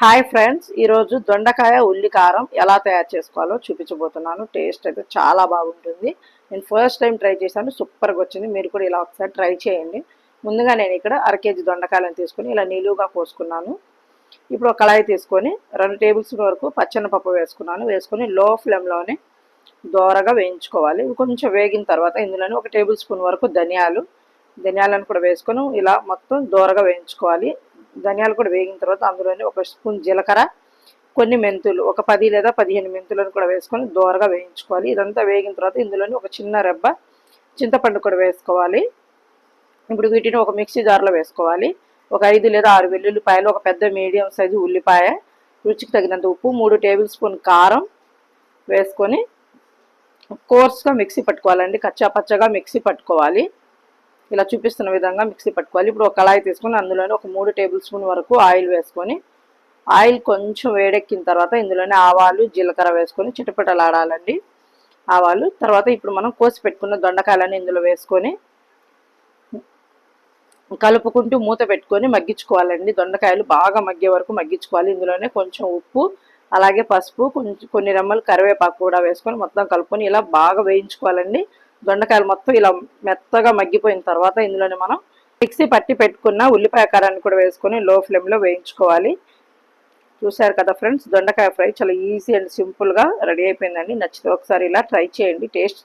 Hi friends ఈరోజు దొండకాయ ఉల్లి కారం ఎలా తయారు చేసుకోవాలో చూపించబోతున్నాను. టేస్ట్ అయితే చాలా బాగుంటుంది. నేను ఫస్ట్ టైం ట్రై చేశాను సూపర్గా వచ్చింది. మీరు కూడా ఇలా ఒకసారి ట్రై చేయండి. ముందుగా నేను ఇక్కడ అర కేజీ దొండకాయలను తీసుకొని ఇలా నిలువుగా కోసుకున్నాను. ఇప్పుడు ఒక కళాయి తీసుకొని రెండు టేబుల్ స్పూన్ వరకు పచ్చనపప్పు వేసుకున్నాను. వేసుకొని లో ఫ్లేమ్లోనే దోరగా వేయించుకోవాలి. కొంచెం వేగిన తర్వాత ఇందులోనే ఒక టేబుల్ స్పూన్ వరకు ధనియాలు. ధనియాలను కూడా వేసుకొని ఇలా మొత్తం దోరగా వేయించుకోవాలి. ధనియాలు కూడా వేగిన తర్వాత అందులోనే ఒక స్పూన్ జీలకర్ర కొన్ని మెంతులు ఒక పది లేదా పదిహేను మెంతులను కూడా వేసుకొని దోరగా వేయించుకోవాలి. ఇదంతా వేగిన తర్వాత ఇందులోనే ఒక చిన్న రెబ్బ చింతపండు కూడా వేసుకోవాలి. ఇప్పుడు వీటిని ఒక మిక్సీ జార్లో వేసుకోవాలి. ఒక ఐదు లేదా ఆరు వెల్లుల్లిపాయలు ఒక పెద్ద మీడియం సైజు ఉల్లిపాయ రుచికి తగినంత ఉప్పు మూడు టేబుల్ స్పూన్ కారం వేసుకొని కోర్స్గా మిక్సీ పట్టుకోవాలండి. కచ్చా పచ్చగా మిక్సీ పట్టుకోవాలి. ఇలా చూపిస్తున్న విధంగా మిక్సీ పట్టుకోవాలి. ఇప్పుడు ఒక కళాయి తీసుకొని అందులోనే ఒక మూడు టేబుల్ స్పూన్ వరకు ఆయిల్ వేసుకొని ఆయిల్ కొంచెం వేడెక్కిన తర్వాత ఇందులోనే ఆవాలు జీలకర్ర వేసుకొని చిటపటలాడాలండి. ఆవాలు తర్వాత ఇప్పుడు మనం కోసి పెట్టుకున్న దొండకాయలని ఇందులో వేసుకొని కలుపుకుంటూ మూత పెట్టుకొని మగ్గించుకోవాలండి. దొండకాయలు బాగా మగ్గే వరకు మగ్గించుకోవాలి. ఇందులోనే కొంచెం ఉప్పు అలాగే పసుపు కొంచెం కొన్ని రెమ్మలు కరివేపాకు కూడా వేసుకొని మొత్తం కలుపుకొని ఇలా బాగా వేయించుకోవాలండి. దొండకాయలు మొత్తం ఇలా మెత్తగా మగ్గిపోయిన తర్వాత ఇందులోనే మనం మిక్సీ పట్టి పెట్టుకున్న ఉల్లిపాయ కారాన్ని కూడా వేసుకొని లో ఫ్లేమ్లో వేయించుకోవాలి. చూశారు కదా ఫ్రెండ్స్ దొండకాయ ఫ్రై చాలా ఈజీ అండ్ సింపుల్గా రెడీ అయిపోయిందండి. నచ్చితే ఒకసారి ఇలా ట్రై చేయండి. టేస్ట్